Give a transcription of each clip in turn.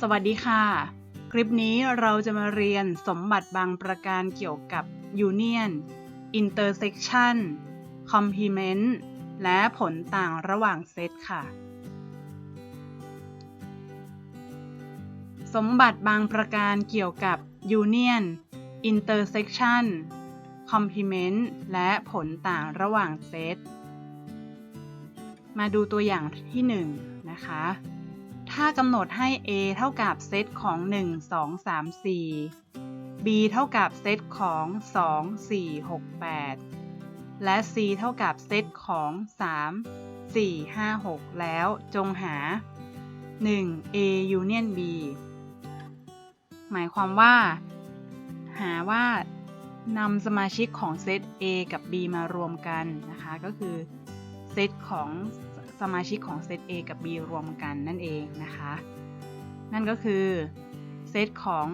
สวัสดีค่ะ คลิปนี้เราจะมาเรียนสมบัติบางประการเกี่ยวกับ Union Intersection Complement และผลต่างระหว่างเซตค่ะ สมบัติบางประการเกี่ยวกับ Union Intersection Complement และผลต่างระหว่างเซต มาดูตัวอย่างที่ 1 นะคะ ถ้ากำหนดให้ A เท่ากับเซตของ 1 2 3 4 B เท่ากับเซตของ 2 4 6 8 และ C เท่ากับเซตของ 3 4 5 6 แล้วจงหา 1 A union B หมายความว่า หาว่านำสมาชิกของเซต A กับ B มารวมกันนะคะ ก็คือเซตของ สมาชิกของเซต A กับ B รวมกันนั่นเองนะคะ นั่นก็คือเซตของ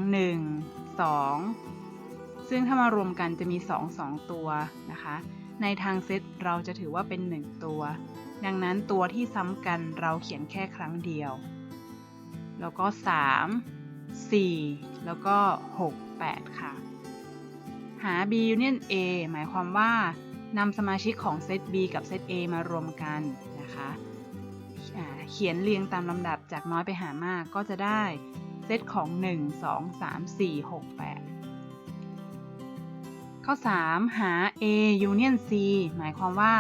1 2 ซึ่งถ้ามารวมกันจะมี 2 2 ตัวนะคะ ในทางเซตเราจะถือว่าเป็น 1 ตัว ดังนั้นตัวที่ซ้ำกันเราเขียนแค่ครั้งเดียว แล้วก็ 3 4 แล้วก็ 6 8 ค่ะ หา B union A หมายความว่านำสมาชิกของเซต B กับเซต A มารวมกัน เขียนเรียงตามลำดับจากน้อยไปหามากก็จะได้เซตของ 1 2 3 4 6 8 ข้อ 3 หา A union C หมายความว่า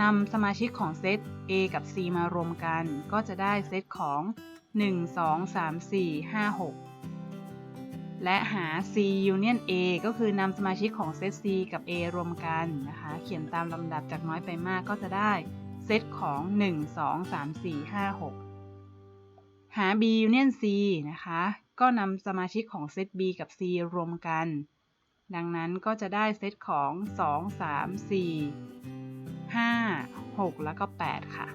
นำสมาชิกของเซต A กับ C มารวมกัน ก็จะได้เซตของ 1 2 3 4 5 6และหา C union A ก็คือนำสมาชิกของเซต C กับ A รวมกันนะคะ เขียนตามลำดับจากน้อยไปมากก็จะได้ ซตของ 1 2 3 4 5 6 หา B union C นะคะ ก็นำสมาชิกของเซต B กับ C รวมกัน ดังนั้นก็จะได้เซตของ 2 3 4 5 6 แล้วก็ 8 ค่ะ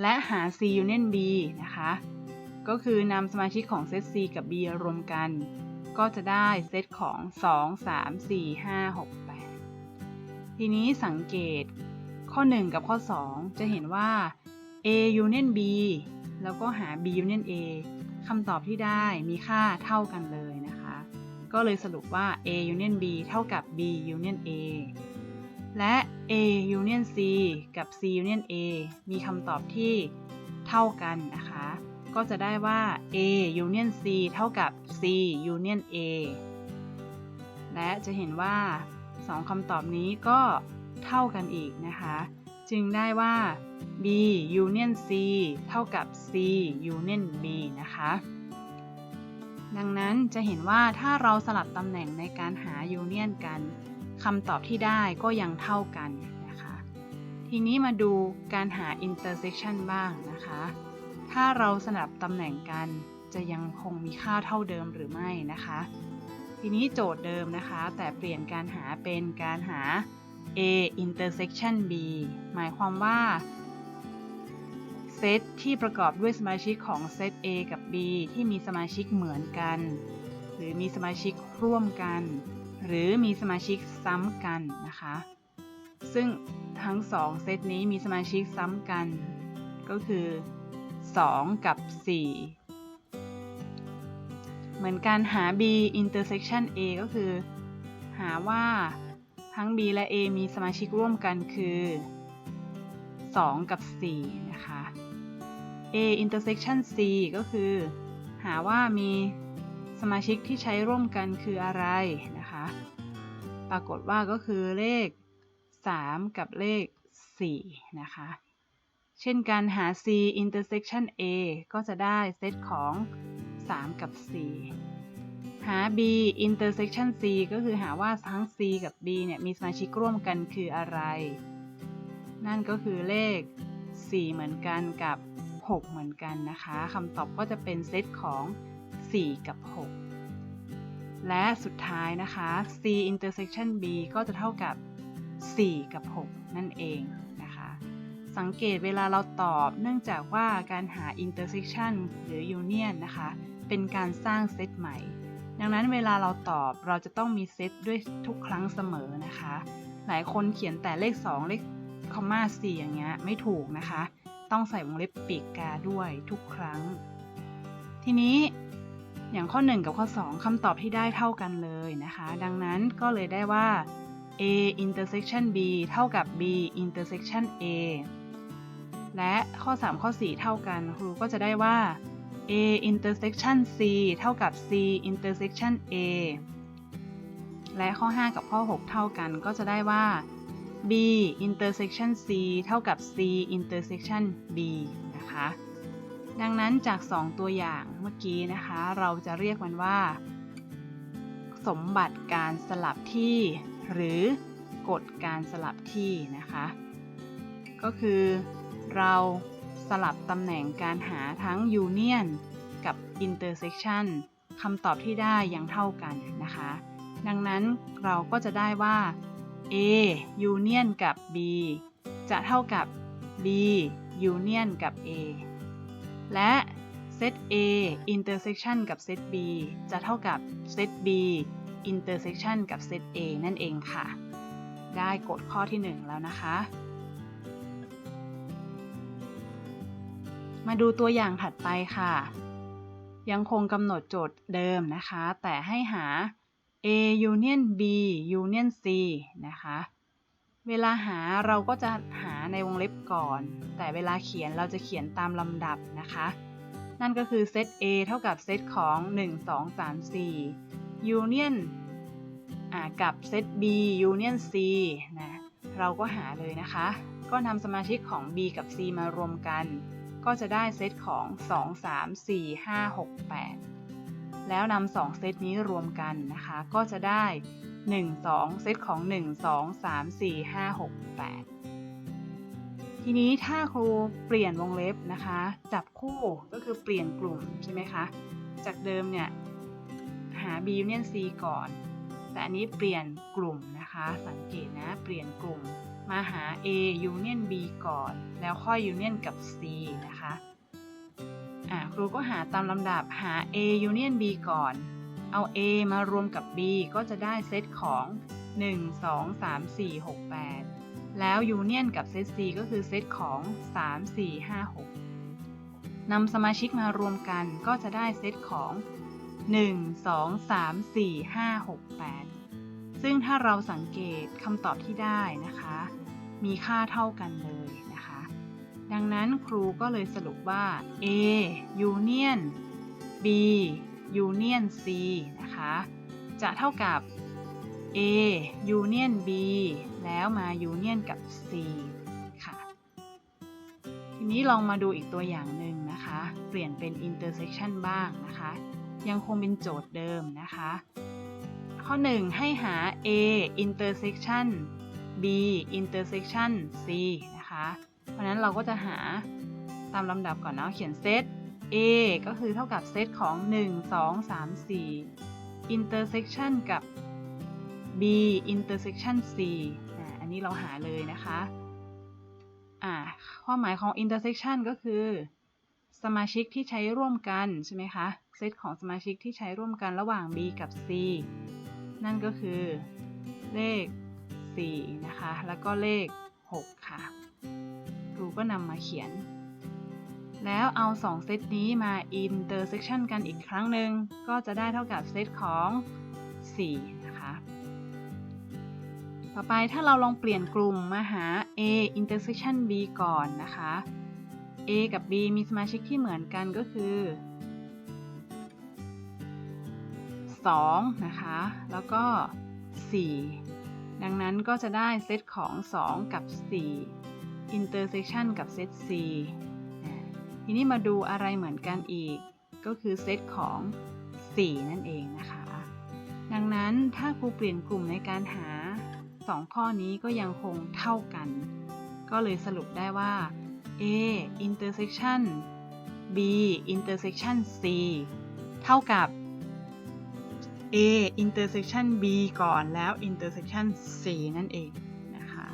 และหา C union B นะคะ ก็คือนำสมาชิกของเซต C กับ B รวมกัน ก็จะได้เซตของ 2 3 4 5 6 8 ทีนี้สังเกต ข้อ 1 กับข้อ 2 จะเห็นว่า A union B แล้วก็หา B union A คำตอบที่ได้มีค่าเท่ากันเลยนะคะ ก็เลยสรุปว่า A union B เท่ากับ B union A และ A union C กับ C union A มีคำตอบที่เท่ากันนะคะ ก็จะได้ว่า A union C เท่ากับ C union A และจะเห็นว่า 2คำตอบนี้ก็ เท่ากันอีกนะคะ จึงได้ว่า B union C เท่ากับ C union B นะคะ ดังนั้นจะเห็นว่าถ้าเราสลับตำแหน่งในการหา union กันคำตอบที่ได้ก็ยังเท่ากันนะคะ ทีนี้มาดูการหา intersection บ้างนะคะ ถ้าเราสลับตำแหน่งกันจะยังคงมีค่าเท่าเดิมหรือไม่นะคะ ทีนี้โจทย์เดิมนะคะ แต่เปลี่ยนการหาเป็นการหา A intersection B หมายความว่าเซตที่ประกอบด้วยสมาชิกของเซต A กับ B ที่มีสมาชิกเหมือนกัน หรือมีสมาชิกร่วมกัน หรือมีสมาชิกซ้ำกันนะคะ ซึ่งทั้งสองเซตนี้มีสมาชิกซ้ำกัน ก็คือ 2 กับ 4 เหมือนการหา b intersection a ก็คือ หาว่า ทั้ง b และ a มีสมาชิกร่วมกันคือ 2 กับ 4 นะคะ a intersection c ก็คือ หาว่ามีสมาชิกที่ใช้ร่วมกันคืออะไรนะคะ ปรากฏว่าก็คือเลข 3 กับเลข 4 นะคะ เช่นการหา c intersection a ก็จะได้เซตของ 3 กับ 4 หา b intersection c ก็คือหาว่าทั้ง c กับ b เนี่ยมีสมาชิกร่วมกันคืออะไร นั่นก็คือเลข 4 เหมือนกันกับ 6 เหมือนกันนะคะคำตอบก็จะเป็นเซตของ 4 กับ 6 และสุดท้ายนะคะ c intersection b ก็จะเท่ากับ 4 กับ 6 นั่นเองนะคะ สังเกตเวลาเราตอบเนื่องจากว่าการหา intersection หรือ union นะคะ เป็นการสร้างเซตใหม่ ดังนั้นเวลาเราตอบเราจะต้องมีเซตด้วยทุกครั้งเสมอนะคะ หลายคนเขียนแต่เลข 2 เลขคอมมา4อย่างเงี้ยไม่ถูกนะคะ ต้องใส่วงเล็บปีกกาด้วยทุกครั้ง ทีนี้อย่างข้อ 1 กับข้อ 2คำตอบที่ได้เท่ากันเลยนะคะ ดังนั้นก็เลยได้ว่า a intersection b เท่ากับ b intersection a และข้อ 3 ข้อ 4 เท่ากันครูก็จะได้ว่า a intersection c เท่ากับ c intersection a และข้อ 5 กับข้อ 6 เท่ากันก็จะได้ว่า b intersection c เท่ากับ c intersection b นะคะ ดังนั้นจาก 2 ตัวอย่างเมื่อกี้นะคะ เราจะเรียกมันว่า สมบัติการสลับที่ หรือกฎการสลับที่นะคะ ก็คือเรา สลับตำแหน่งการหาทั้ง union กับ intersection คำตอบที่ได้ยังเท่ากันนะคะ ดังนั้นเราก็จะได้ว่า A union กับ B จะเท่ากับ B union กับ A และเซต A intersection กับเซต B จะเท่ากับเซต B intersection กับเซต A นั่นเองค่ะ ได้กฎข้อที่ 1 แล้วนะคะ มาดูตัวอย่างถัดไปค่ะ ยังคงกำหนดโจทย์เดิมนะคะ แต่ให้หา A union B union C นะคะ เวลาหาเราก็จะหาในวงเล็บก่อน แต่เวลาเขียนเราจะเขียนตามลำดับนะคะ นั่นก็คือเซต A เท่ากับเซตของ 1 2 3 4 union กับเซต B union C นะ เราก็หาเลยนะคะ ก็นำสมาชิกของ B กับ C มารวมกัน ก็จะได้เซตของ 2 3 4 5 6 8 แล้วนำ2เซตนี้รวมกันนะคะ ก็จะได้ 1 2 เซตของ 1 2 3 4 5 6 8ทีนี้ถ้าครูเปลี่ยนวงเล็บนะคะ จับคู่ก็คือเปลี่ยนกลุ่มใช่ไหมคะ จากเดิมเนี่ยหา B union C ก่อน แต่อันนี้เปลี่ยนกลุ่มนะคะ สังเกตนะเปลี่ยนกลุ่ม มาหา A union B ก่อน แล้วค่อย union กับ C นะคะอ่าครูก็หาตามลำดับหา A union B ก่อน เอา A มารวมกับ B ก็จะได้เซตของ 1 2 3 4 6 8 แล้ว union กับเซต C ก็คือเซตของ 3 4 5 6นำสมาชิกมารวมกันก็จะได้เซตของ 1 2 3 4 5 6 8 ซึ่งถ้าเราสังเกตคำตอบที่ได้นะคะ มีค่าเท่ากันเลยนะคะ ดังนั้นครูก็เลยสรุปว่า A union B union C นะคะ จะเท่ากับ A union B แล้วมา union กับ C ค่ะ ทีนี้ลองมาดูอีกตัวอย่างหนึ่งนะคะ เปลี่ยนเป็น intersection บ้างนะคะ ยังคงเป็นโจทย์เดิมนะคะ ข้อ 1 ให้หา A intersection B intersection C นะคะ เพราะนั้นเราก็จะหาตามลำดับก่อนเนาะเขียนเซต A ก็คือเท่ากับเซตของ 1 2 3 4 intersection กับ B intersection C อ่าอันนี้เราหาเลยนะคะอ่าความหมายของ intersection ก็คือ สมาชิกที่ใช้ร่วมกันใช่ไหมคะ เซตของสมาชิกที่ใช้ร่วมกันระหว่าง B กับ C นั่นก็คือเลข 4 นะคะ แล้วก็เลข 6 ค่ะ ครูก็นำมาเขียน แล้วเอา 2 เซตนี้มา intersection กันอีกครั้งหนึ่งก็จะได้เท่ากับเซตของ 4 นะคะ ต่อไปถ้าเราลองเปลี่ยนกลุ่มมาหา A intersection B ก่อนนะคะ A กับ B มีสมาชิกที่เหมือนกันก็คือ 2 นะคะ แล้วก็ 4 ดังนั้นก็จะได้เซตของ 2 กับ 4 intersection กับเซต C ทีนี้มาดูอะไรเหมือนกันอีก ก็คือเซตของ 4 นั่นเองนะคะ ดังนั้นถ้าครูเปลี่ยนกลุ่มในการหา 2 ข้อนี้ก็ยังคงเท่ากัน ก็เลยสรุปได้ว่า A intersection B intersection C เท่ากับ A intersection B ก่อนแล้ว intersection C นั่นเองนะคะ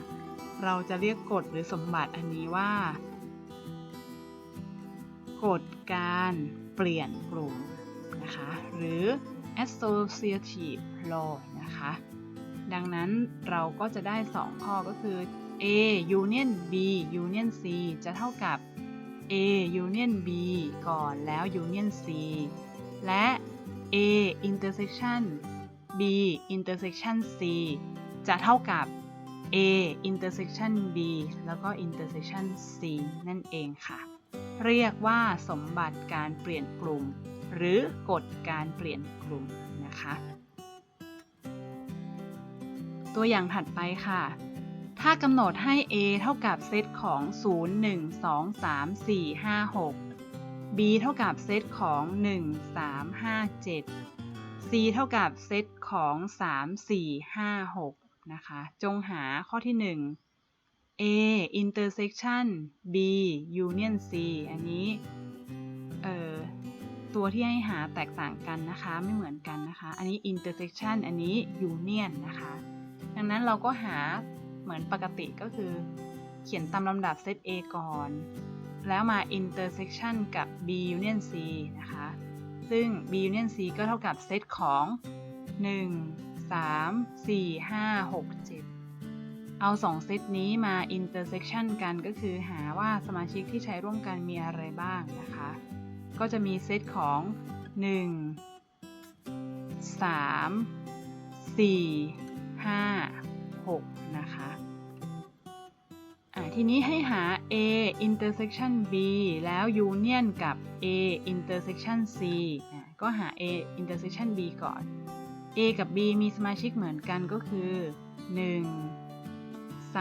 เราจะเรียกกฎหรือสมบัติอันนี้ว่ากฎการเปลี่ยนกลุ่มนะคะหรือ associative law นะคะ ดังนั้นเราก็จะได้ 2 ข้อก็คือ A union B union C จะเท่ากับ A union B ก่อนแล้ว union C และ A intersection B intersection C จะเท่ากับ A intersection B แล้วก็ intersection C นั่นเองค่ะ เรียกว่าสมบัติการเปลี่ยนกลุ่ม หรือกฎการเปลี่ยนกลุ่มนะคะ ตัวอย่างถัดไปค่ะ ถ้ากำหนดให้ A เท่ากับเซตของ 0 1 2 3 4 5 6 B เท่ากับเซตของ 1 3 5 7 C เท่ากับเซตของ 3 4 5 6 นะคะ จงหาข้อที่ 1 A intersection B union C อันนี้ เอ่อ ตัวที่ให้หาแตกต่างกันนะคะ ไม่เหมือนกันนะคะ อันนี้ intersection อันนี้ union นะคะ ดังนั้นเราก็หาเหมือนปกติก็คือ เขียนตามลำดับเซต A ก่อน แล้วมา intersection กับ B union C นะคะ ซึ่ง B union C ก็เท่ากับเซตของ 1 3 4 5 6 7 เอา 2 เซตนี้มา intersection กันก็คือหาว่าสมาชิกที่ใช้ร่วมกันมีอะไรบ้างนะคะ ก็จะมีเซตของ 1 3 4 5 6 นะคะอ่า ทีนี้ให้หา A intersection B แล้ว union กับ A intersection C ก็หา A intersection B ก่อน A กับ B มีสมาชิกเหมือนกันก็คือ 1 3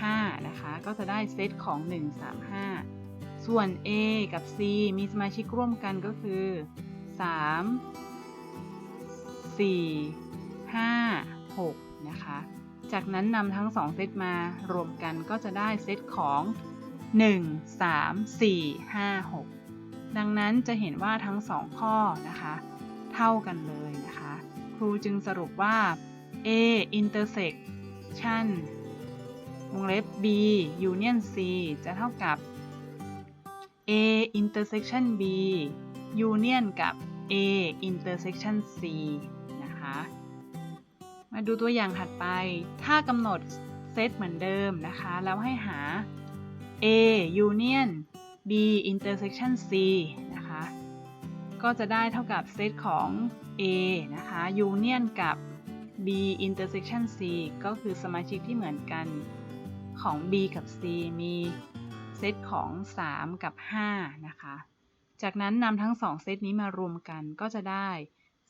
5 นะคะ ก็จะได้เซตของ 1 3 5 ส่วน A กับ C มีสมาชิกร่วมกันก็คือ 3 4 5 6 นะคะ จากนั้นนำทั้ง 2 เซตมารวมกันก็จะได้เซตของ 1 3 4 5 6 ดังนั้นจะเห็นว่าทั้ง 2 ข้อนะคะ เท่ากันเลยนะคะ ครูจึงสรุปว่า A intersection วงเล็บ B union C จะเท่ากับ A intersection B union กับ A intersection C นะคะ มาดูตัวอย่างถัดไป ถ้ากำหนดเซตเหมือนเดิมนะคะ แล้วให้หา A union B intersection C นะคะ ก็จะได้เท่ากับเซตของ A นะคะ union กับ B intersection C ก็คือสมาชิกที่เหมือนกันของ B กับ C มีเซตของ 3 กับ 5 นะคะ จากนั้นนำทั้ง 2 เซตนี้มารวมกันก็จะได้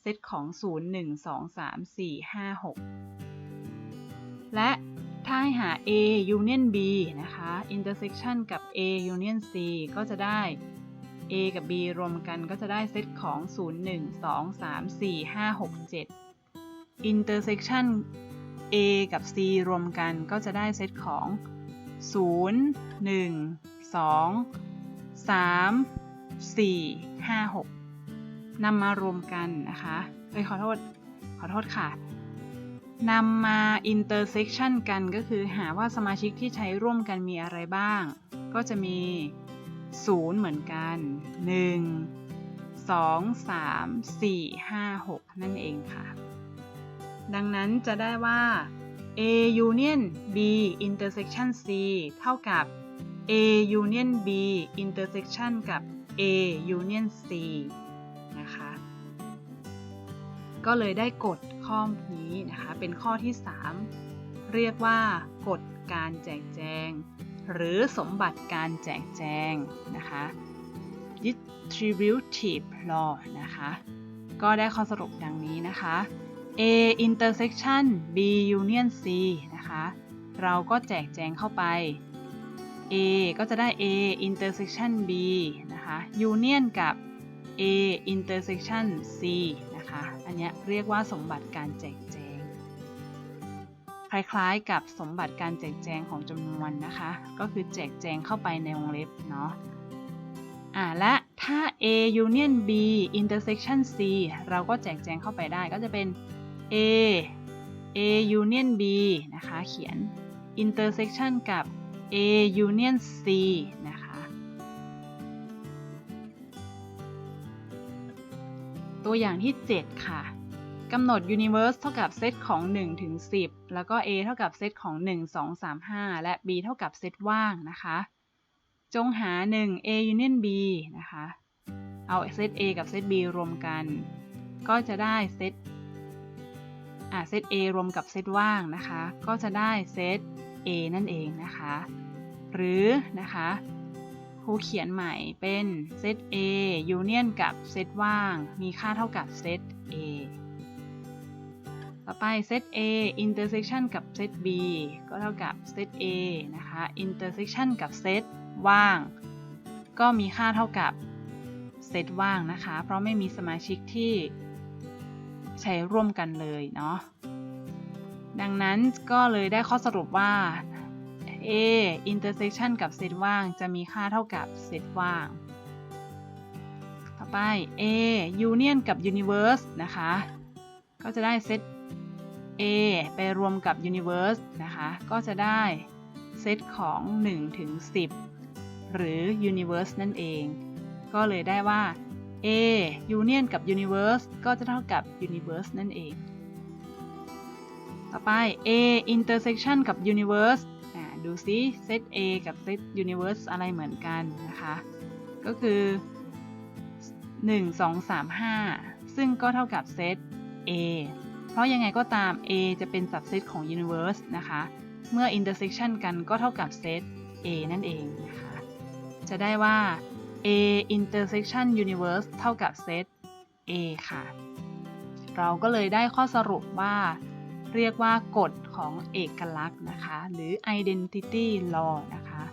เซตของ 0 1 2 3 4 5 6 และถ้าให้หา A union B นะคะ intersection กับ A union C ก็จะได้ A กับ B รวมกันก็จะได้เซตของ 0 1 2 3 4 5 6 7 intersection A กับ C รวมกันก็จะได้เซตของ 0 1 2 3 4 5 6 นำมารวมกันนะคะเอ้ยขอโทษ ขอโทษค่ะนำมา intersection กันก็คือหาว่าสมาชิกที่ใช้ร่วมกันมีอะไรบ้าง ก็จะมี 0 เหมือนกัน 1 2 3 4 5 6 นั่นเองค่ะ ดังนั้นจะได้ว่า A union B intersection C เท่ากับ A union B intersection กับ A union C ก็เลยได้กฎข้อนี้นะคะ เป็นข้อที่ 3 เรียกว่ากฎการแจกแจง หรือสมบัติการแจกแจงนะคะ distributive law นะคะ ก็ได้ข้อสรุปดังนี้นะคะ A intersection B union C นะคะ เราก็แจกแจงเข้าไป A ก็จะได้ A intersection B นะคะ union กับ A intersection C นะคะอันนี้เรียกว่าสมบัติการแจกแจง คล้ายๆกับสมบัติการแจกแจงของจำนวนนะคะ ก็คือแจกแจงเข้าไปในวงเล็บเนาะอ่าและถ้า A union B intersection C เราก็แจกแจงเข้าไปได้ก็จะเป็น A A union B นะคะ เขียน intersection กับ A union C นะคะ ตัวอย่างที่ 7 ค่ะกำหนด universe เท่ากับเซตของ 1 ถึง 10 แล้วก็ A เท่ากับเซตของ 1 2 3 5 และ B เท่ากับเซตว่างนะคะ จงหา 1 A union B นะคะ เอาเซต A กับเซต B รวมกัน ก็จะได้เซตอ่าเซต A รวมกับเซตว่างนะคะ ก็จะได้เซต A นั่นเองนะคะ หรือนะคะ ครูเขียนใหม่เป็นเซต A union กับเซตว่าง มีค่าเท่ากับเซต A ต่อไปเซต A intersection กับเซต B ก็เท่ากับเซต A นะคะ intersection กับเซตว่าง ก็มีค่าเท่ากับเซตว่างนะคะ เพราะไม่มีสมาชิกที่ใช้ร่วมกันเลยเนาะดังนั้นก็เลยได้ข้อสรุปว่า A intersection กับเซตว่างจะมีค่าเท่ากับเซตว่าง ต่อไป A union กับ universe นะคะ ก็จะได้เซต A ไปรวมกับ universe นะคะ ก็จะได้เซตของ 1 ถึง 10 หรือ universe นั่นเอง ก็เลยได้ว่า A union กับ universe ก็จะเท่ากับ universe นั่นเอง ต่อไป A intersection กับ universe ดูซิเซต A กับเซต universe อะไรเหมือนกันนะคะ ก็คือ 1 2 3 5 ซึ่งก็เท่ากับเซต A เพราะยังไงก็ตาม A จะเป็น subset ของ universe นะคะ เมื่อ intersection กันก็เท่ากับเซต A นั่นเองนะคะ จะได้ว่า A intersection universe เท่ากับเซต A ค่ะ เราก็เลยได้ข้อสรุปว่า เรียกว่ากฎของเอกลักษณ์นะคะ หรือ identity law นะคะ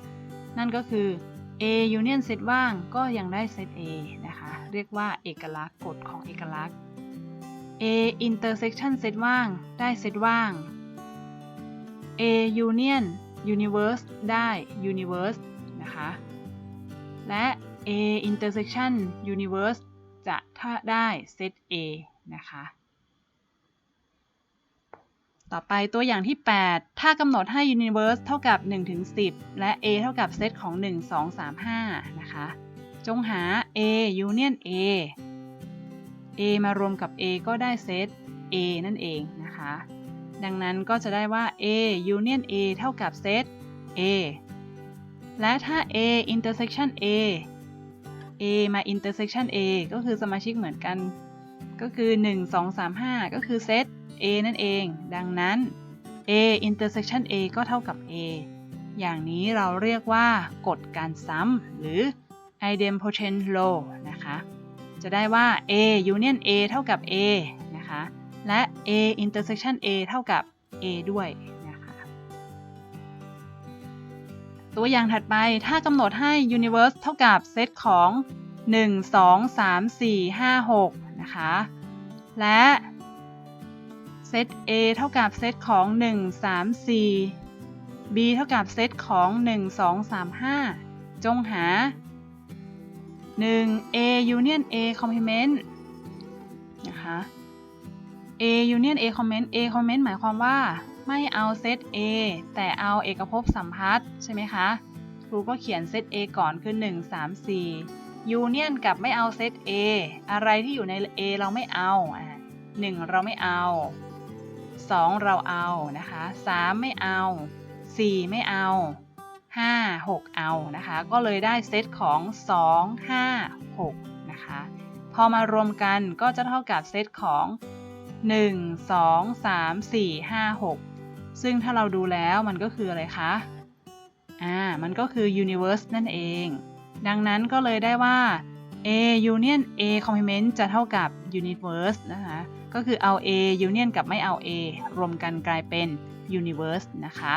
นั่นก็คือ A union เซตว่างก็ยังได้เซต A นะคะ เรียกว่าเอกลักษณ์กฎของเอกลักษณ์ A intersection เซตว่างได้เซตว่าง A union universe ได้ universe นะคะ และ A intersection universe จะถ้าได้เซต A นะคะ ต่อไปตัวอย่างที่ 8 ถ้ากำหนดให้ universe เท่ากับ 1 ถึง 10 และ A เท่ากับเซตของ 1 2 3 5 นะคะ จงหา A union A A มารวมกับ A ก็ได้เซต A นั่นเองนะคะ ดังนั้นก็จะได้ว่า A union A เท่ากับเซต A และถ้า A intersection A A มา intersection A ก็คือสมาชิกเหมือนกัน ก็คือ 1 2 3 5 ก็คือเซต A นั่นเอง ดังนั้น A intersection A ก็เท่ากับ A อย่างนี้เราเรียกว่ากฎการซ้ำหรือ idempotent law นะคะ จะได้ว่า A union A เท่ากับ A นะคะ และ A intersection A เท่ากับ A ด้วยนะคะ ตัวอย่างถัดไปถ้ากำหนดให้ universe เท่ากับเซตของ 1 2 3 4 5 6 นะคะ และ เซต A เท่ากับเซตของ 1 3 4 B เท่ากับเซตของ 1 2 3 5 จงหา 1 A union A complement นะคะ A union A complement A complement หมายความว่า ไม่เอาเซต A แต่เอาเอกภพสัมพัทธ์ใช่ไหมคะ ครูก็เขียนเซต A ก่อนคือ 1 3 4 union กับไม่เอาเซต A อะไรที่อยู่ใน A เราไม่เอาอะ1เราไม่เอา 2 เราเอานะคะ 3 ไม่เอา 4 ไม่เอา 5 6 เอานะคะ ก็เลยได้เซตของ 2 5 6 นะคะ พอมารวมกันก็จะเท่ากับเซตของ 1 2 3 4 5 6 ซึ่งถ้าเราดูแล้วมันก็คืออะไรคะ อ่า มันก็คือ universe นั่นเอง ดังนั้นก็เลยได้ว่า A union A complement จะเท่ากับ universe นะคะ ก็คือเอา A union กับไม่เอา A รวมกันกลายเป็น universe นะคะ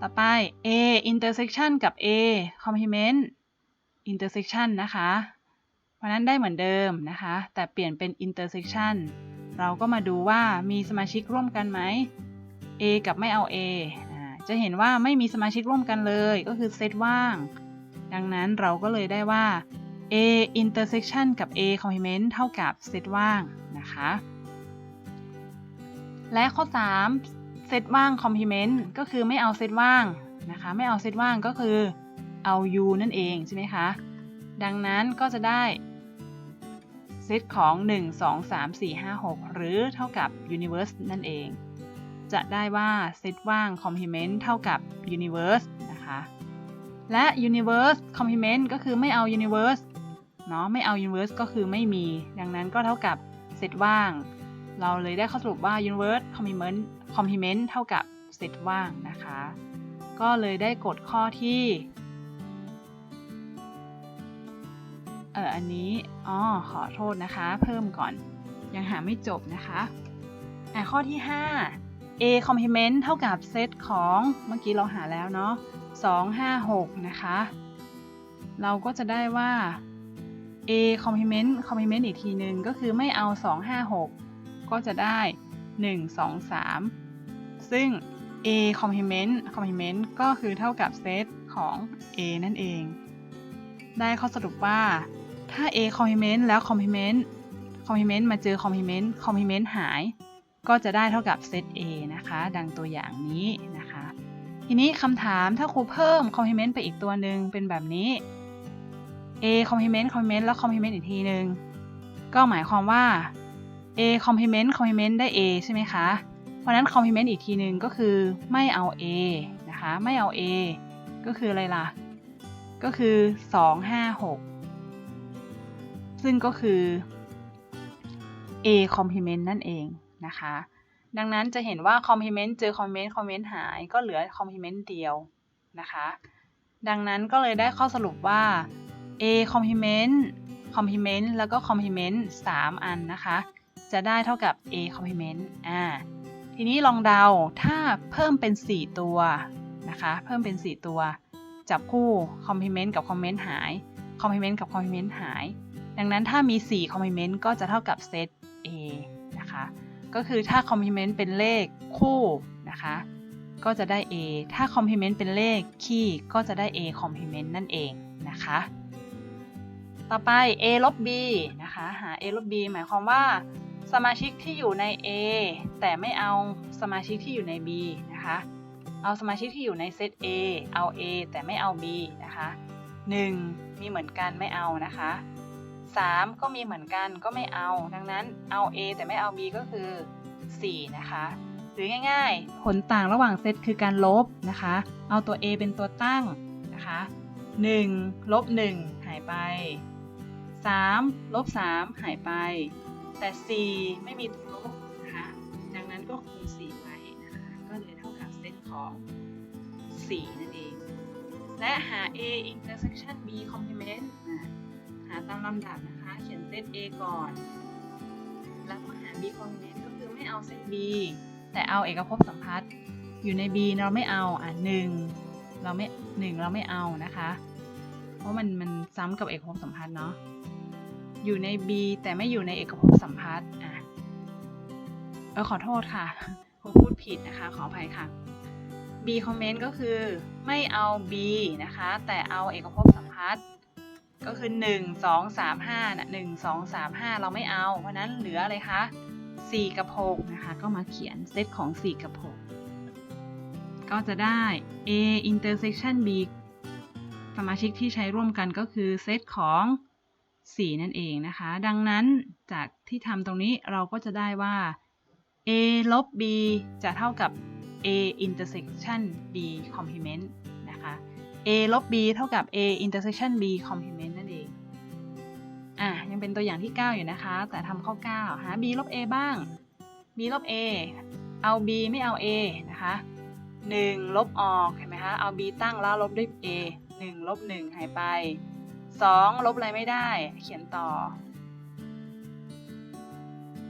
ต่อไป A intersection กับ A complement intersection นะคะ เพราะนั้นได้เหมือนเดิมนะคะ แต่เปลี่ยนเป็น intersection เราก็มาดูว่ามีสมาชิกร่วมกันไหม A กับไม่เอา A จะเห็นว่าไม่มีสมาชิกร่วมกันเลย ก็คือเซตว่าง ดังนั้นเราก็เลยได้ว่า A intersection กับ A complement เท่ากับเซตว่างนะคะ และข้อ 3 เซตว่าง complement ก็คือไม่เอาเซตว่างนะคะ ไม่เอาเซตว่างก็คือเอา U นั่นเองใช่ไหมคะ ดังนั้นก็จะได้เซตของ 1 2 3 4 5 6 หรือเท่ากับ universe นั่นเอง จะได้ว่าเซตว่าง complement เท่ากับ universe นะคะ และ universe complement ก็คือไม่เอา universe เนาะไม่เอา universe ก็คือไม่มี ดังนั้นก็เท่ากับเซตว่าง เราเลยได้ข้อสรุปว่า universe complement complement เท่ากับเซตว่างนะคะ ก็เลยได้กฎข้อที่เอออันนี้อ๋อขอโทษนะคะ เพิ่มก่อน ยังหาไม่จบนะคะอะข้อที่ 5 a complement เท่ากับเซตของเมื่อกี้เราหาแล้วเนาะ2 5 6 นะคะ เราก็จะได้ว่า a complement complement อีกทีหนึ่งก็คือไม่เอา 2 5 6 ก็จะได้ 1 2 3 ซึ่ง a complement complement ก็คือเท่ากับเซตของ a นั่นเอง ได้ข้อสรุปว่า ถ้า a complement แล้ว complement complement มาเจอ complement complement หาย ก็จะได้เท่ากับเซต a นะคะ ดังตัวอย่างนี้นะคะ ทีนี้คำถามถ้าครูเพิ่ม complement ไปอีกตัวหนึ่งเป็นแบบนี้ a complement complement แล้ว complement อีกทีหนึ่งก็หมายความว่า a complement complement ได้ a ใช่ไหมคะ เพราะนั้น complement อีกทีหนึ่งก็คือไม่เอา a นะคะ ไม่เอา a ก็คืออะไรล่ะ ก็คือ 2 5 6 ซึ่งก็คือ a complement นั่นเองนะคะ ดังนั้นจะเห็นว่า complement เจอ complement complement หายก็เหลือ complement เดียวนะคะ ดังนั้นก็เลยได้ข้อสรุปว่า a complement complement แล้วก็ complement 3 อันนะคะ จะได้เท่ากับ a complement อ่า ทีนี้ลองเดา ถ้าเพิ่มเป็น 4 ตัวนะคะ เพิ่มเป็น 4 ตัว จับคู่ complement กับ complement หาย complement กับ complement หาย ดังนั้นถ้ามี 4 complement ก็จะเท่ากับเซต a นะคะ ก็คือถ้า complement เป็นเลขคู่นะคะ ก็จะได้ a ถ้า complement เป็นเลขคี่ก็จะได้ a complement นั่นเองนะคะ ต่อไป a ลบ b นะคะ หา a ลบ b หมายความว่า สมาชิกที่อยู่ใน a แต่ไม่เอาสมาชิกที่อยู่ใน b นะคะ เอาสมาชิกที่อยู่ในเซต a เอา a แต่ไม่เอา b นะคะ 1 มีเหมือนกันไม่เอานะคะ 3 ก็มีเหมือนกันก็ไม่เอา ดังนั้นเอา a แต่ไม่เอา b ก็คือ 4 นะคะ หรือง่ายๆ ผลต่างระหว่างเซตคือการลบนะคะ เอาตัว a เป็นตัวตั้งนะคะ 1 ลบ 1 หายไป 3ลบ3หายไป แต่ 4 ไม่มีตัวลบนะคะดังนั้นก็คูณ4ไว้นะคะก็เลยเท่ากับเซตของ 4 นั่นเอง และหา a intersection b complement หาตามลำดับนะคะ เขียนเซต a ก่อน แล้วก็หา b complement ก็คือไม่เอาเซต b แต่เอาเอกภพสัมพัทธ์อยู่ใน b เราไม่เอาอะ1เราไม่1เราไม่เอานะคะ ราะมันมันซ้ำกับเอกภพสัมพัทธ์เนาะ อยู่ใน B แต่ไม่อยู่ในเอกภพสัมพัทธ์อะเออขอโทษค่ะผมพูดผิดนะคะ ขออภัยค่ะ B comment ก็คือไม่เอา B นะคะ แต่เอาเอกภพสัมพัทธ์ก็คือ 1 2 3 5นะ1 2 3 5 เราไม่เอา เพราะนั้นเหลืออะไรคะ 4 กับ6นะคะ ก็มาเขียนเซตของ 4 กับ 6 ก็จะได้ A intersection B สมาชิกที่ใช้ร่วมกันก็คือเซตของ4นั่นเองนะคะ ดังนั้นจากที่ทำตรงนี้เราก็จะได้ว่า a ลบ b จะเท่ากับ a intersection b complement นะคะ a ลบ b เท่ากับ a intersection b complement นั่นเอง อะ ยังเป็นตัวอย่างที่ 9 อยู่นะคะ แต่ทำข้อ 9 หา b ลบ a บ้าง b ลบ a เอา b ไม่เอา a นะคะ 1 ลบออก เห็นไหมคะ เอา b ตั้งแล้วลบด้วย a 1ลบ1หายไป 2 ลบอะไรไม่ได้ เขียนต่อ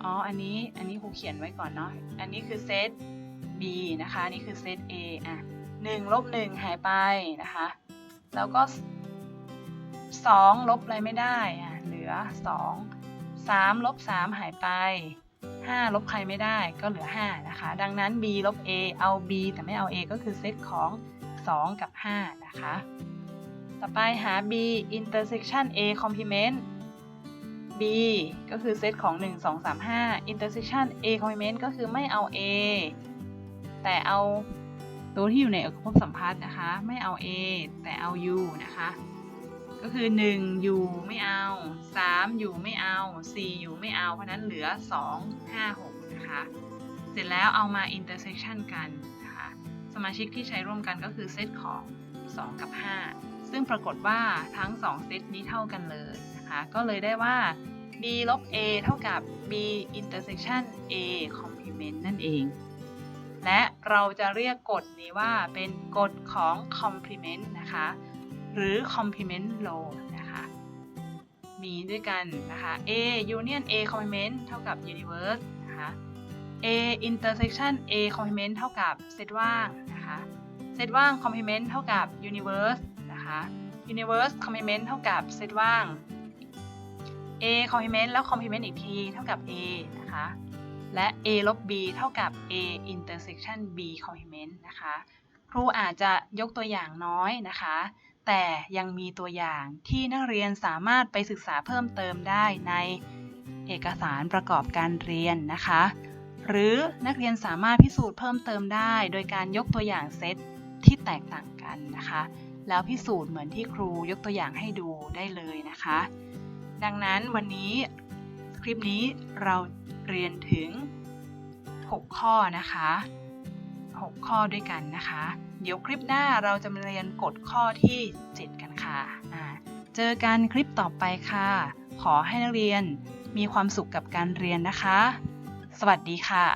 อ๋อ อันนี้ อันนี้ครูเขียนไว้ก่อนเนาะ อันนี้คือเซต b นะคะ อันนี้คือเซต a อะ1ลบ1หายไปนะคะ แล้วก็ 2 ลบอะไรไม่ได้อะเหลือ 2 3ลบ3หายไป5ลบใครไม่ได้ก็เหลือ 5 นะคะ ดังนั้น b ลบ a เอา b แต่ไม่เอา a ก็คือเซตของ 2 กับ 5 นะคะ ต่อไปหา b intersection a complement b ก็คือเซตของ 1 2 3 5 intersection a complement ก็คือไม่เอา a แต่เอาตัวที่อยู่ในเอกภพสัมพัทธ์นะคะ ไม่เอา a แต่เอา u นะคะ ก็คือ 1 u ไม่เอา 3 u ไม่เอา 4 u ไม่เอา เพราะนั้นเหลือ 2 5 6 นะคะ เสร็จแล้วเอามา intersection กัน สมาชิกที่ใช้ร่วมกันก็คือเซตของ 2 กับ 5 ซึ่งปรากฏว่าทั้ง 2 เซตนี้เท่ากันเลยนะคะ ก็เลยได้ว่า b ลบ a เท่ากับ b intersection a complement นั่นเอง และเราจะเรียกกฎนี้ว่าเป็นกฎของ complement นะคะ หรือ complement law นะคะมีด้วยกันนะคะ a union a complement เท่ากับ universe นะคะ a intersection a complement เท่ากับเซตว่าง เซตว่าง complement เท่ากับ universe นะคะ universe complement เท่ากับเซตว่าง a complement แล้ว complement อีกทีเท่ากับ a นะคะ และ a ลบ b เท่ากับ a intersection b complement นะคะ ครูอาจจะยกตัวอย่างน้อยนะคะ แต่ยังมีตัวอย่างที่นักเรียนสามารถไปศึกษาเพิ่มเติมได้ในเอกสารประกอบการเรียนนะคะ หรือนักเรียนสามารถพิสูจน์เพิ่มเติมได้ โดยการยกตัวอย่างเซต ที่แตกต่างกันนะคะ แล้วพิสูจน์เหมือนที่ครูยกตัวอย่างให้ดูได้เลยนะคะ ดังนั้นวันนี้คลิปนี้เราเรียนถึง 6 ข้อนะคะ 6 ข้อด้วยกันนะคะ เดี๋ยวคลิปหน้าเราจะมาเรียนกฎข้อที่ 7 กันค่ะอ่าเจอกันคลิปต่อไปค่ะ ขอให้นักเรียนมีความสุขกับการเรียนนะคะ สวัสดีค่ะ